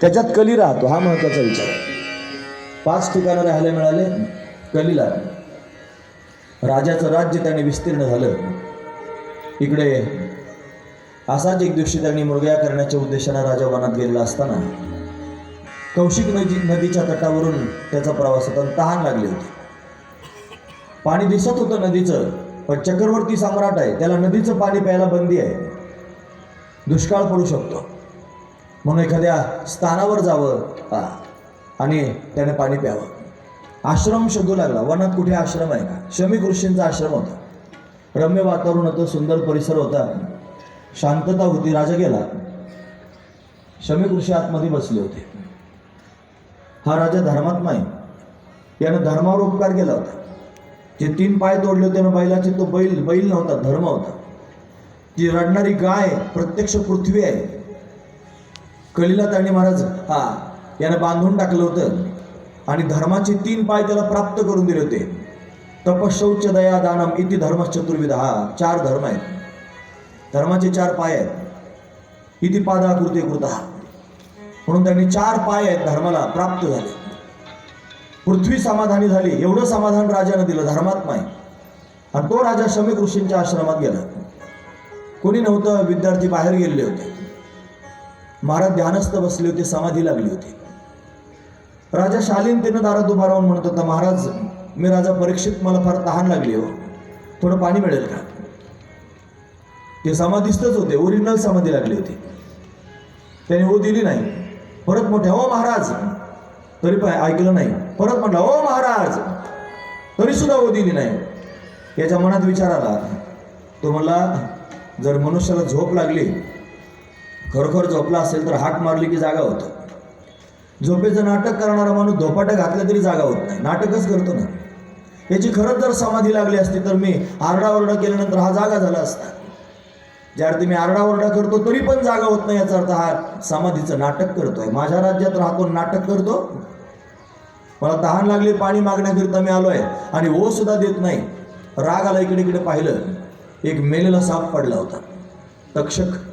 त्याच्यात कली राहतो हा महत्त्वाचा विचार पाच ठिकाणं राहायला मिळाले कलीला. राजाचं राज्य त्याने विस्तीर्ण झालं. इकडे असाच एक दिवशी त्यांनी मुरग्या करण्याच्या उद्देशानं राजा वनात गेलेला असताना कौशिक नदी नदीच्या तटावरून त्याचा प्रवास होता तहान लागली होती. पाणी दिसत होतं नदीचं पण चक्रवर्ती सम्राट आहे त्याला नदीचं पाणी प्यायला बंदी आहे. दुष्काळ पडू शकतो. म्हणून एखाद्या स्थानावर जावं आणि त्याने पाणी प्यावं. आश्रम शोधू लागला. वनात कुठे आश्रम आहे का? शमी ऋषींचा आश्रम होता. रम्य वातावरण होतं सुंदर परिसर होता. शांतता होती राजा गेला. शमी ऋषी आतमध्ये बसले होते. हा राजा धर्मात्मा आहे. यानं धर्मावर उपकार केला होता. जे तीन पाय तोडले होते ना बैलाचे तो बैल बैल नव्हता धर्म होता. ती रडणारी गाय प्रत्यक्ष पृथ्वी आहे. कलीला त्यांनी महाराज हा यानं बांधून टाकलं होतं. आणि धर्माचे तीन पाय त्याला प्राप्त करून दिले होते. तपशौच दया दानम इति धर्म चतुर्विध हा चार धर्म आहेत. धर्माचे चार पाय आहेत. इति पादा कृते कृता म्हणून त्यांनी चार पाय आहेत धर्माला प्राप्त झाले. पृथ्वी समाधानी झाली. एवढं समाधान राजानं दिलं धर्मात्मा आहे. आणि तो राजा शमी ऋषींच्या आश्रमात गेला. कोणी नव्हतं विद्यार्थी बाहेर गेलेले होते. महाराज ध्यानस्थ बसले होते समाधी लागली होती. राजा शालीनतेनं दारात उभा राहून म्हणत होता महाराज मी राजा परीक्षित मला फार तहान लागली हो. थोडं पाणी मिळेल का? ते समाधीस्तच होते ओरिजिनल समाधी लागली होती. त्याने हो दिली नाही. परत मोठ्या हो महाराज. तरी पण ऐकलं नाही. परत म्हटलं हो महाराज. तरी सुद्धा हो दिली नाही. याच्या मनात विचार आला. तो मला जर मनुष्याला झोप लागली खरोखर झोपला असेल तर हाक मारली की जागा होतं. झोपेचं नाटक करणारा माणूस धोपाटं घातलं तरी जागा होत नाही. नाटकच करतो ना. याची खरंच जर समाधी लागली असती तर मी आरडाओरडा केल्यानंतर हा जागा झाला असता. ज्या अर्थी मी आरडाओरडा करतो तरी पण जागा होत नाही याचा अर्थ हा समाधीचं नाटक करतोय. माझ्या राज्यात राहतो नाटक करतो. मला तहान लागली पाणी मागण्याकरिता मी आलोय आणि ओ सुद्धा देत नाही. राग आला इकडे इकडे पाहिलं. एक मेलेला साप पडला होता. तक्षक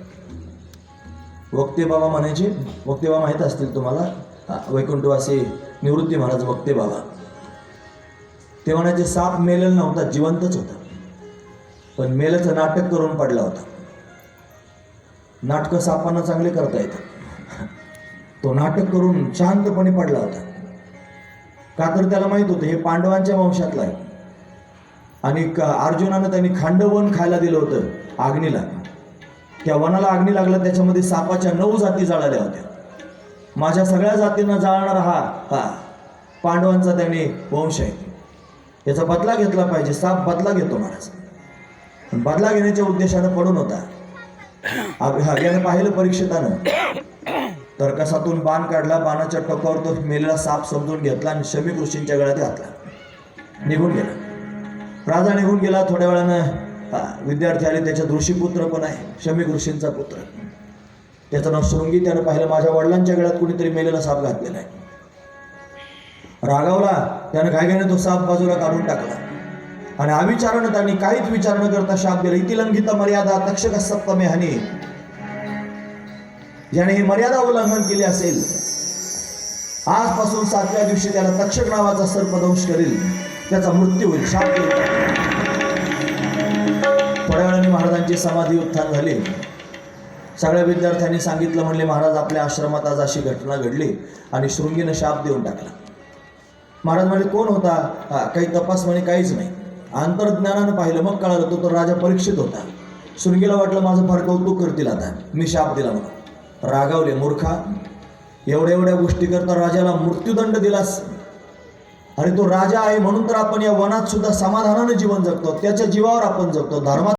वक्ते बाबा म्हणायचे वक्ते बाबा माहीत असतील तुम्हाला? वैकुंठवासी निवृत्ती महाराज वक्ते बाबा ते म्हणायचे साप मेलेला नव्हता जिवंतच होता. पण मेल्याचं नाटक करून पडला होता. नाटकं सापांना चांगले करता येतात. तो नाटक करून शांतपणे पडला होता. का तर त्याला माहीत होतं हे पांडवांच्या वंशातला आहे. आणि अर्जुनानं त्यांनी खांडवन खायला दिलं होतं आग्नीला. त्या वनाला अग्नी लागला त्याच्यामध्ये सापाच्या नऊ जाती जाळल्या होत्या. माझ्या सगळ्या जातींना जाळणारा हा हा पांडवांचा त्याने वंश आहे. याचा बदला घेतला पाहिजे साप बदला घेतो महाराज. पण बदला घेण्याच्या उद्देशानं पडून होता. आ- यानं पाहिलं परीक्षितानं. तर्कसातून बाण काढला बाणाच्या टोकावर तो मेलेला साप समजून घेतला आणि शमी ऋषींच्या गळ्यात घातला. निघून गेला. राजा निघून गेला थोड्या वेळानं हा, विद्यार्थी आले त्याच्या ऋषीपुत्र पण आहे शमी ऋषींचा पुत्र. त्याचं नाव शृंगी त्यानं पाहिलं माझ्या वडिलांच्या गळ्यात कुणीतरी मेलेला साप घातलेला आहे. रागावला त्यानं काय तो साप बाजूला काढून टाकला. आणि अविचारानं त्यांनी काहीच विचार न करता शाप दिला. इतिलंघित मर्यादा तक्षक सप्तमे हानी. ज्याने ही मर्यादा उल्लंघन केली असेल आजपासून सातव्या दिवशी त्याला तक्षक नावाचा सर्पदंश करील. त्याचा मृत्यू होईल. शाप देईल. महाराजांचे समाधी उत्थान झाले सगळ्या विद्यार्थ्यांनी सांगितलं म्हणले महाराज आपल्या आश्रमात आज अशी घटना घडली आणि शृंगीनं शाप देऊन टाकला. महाराज म्हणजे कोण होता? हा, काही तपास म्हणे काहीच नाही. अंतर्ज्ञानानं पाहिलं मग कळालं तो तर राजा परीक्षित होता. शृंगीला वाटलं माझं फार कौतुक करतील आता. मी शाप दिला म्हणून. रागावले मूर्खा एवढ्या एवढ्या गोष्टी करता राजाला मृत्यूदंड दिलास? अरे तो राजा आहे म्हणून तर आपण या वनात सुद्धा समाधानानं जीवन जगतो. त्याच्या जीवावर आपण जगतो. धर्मात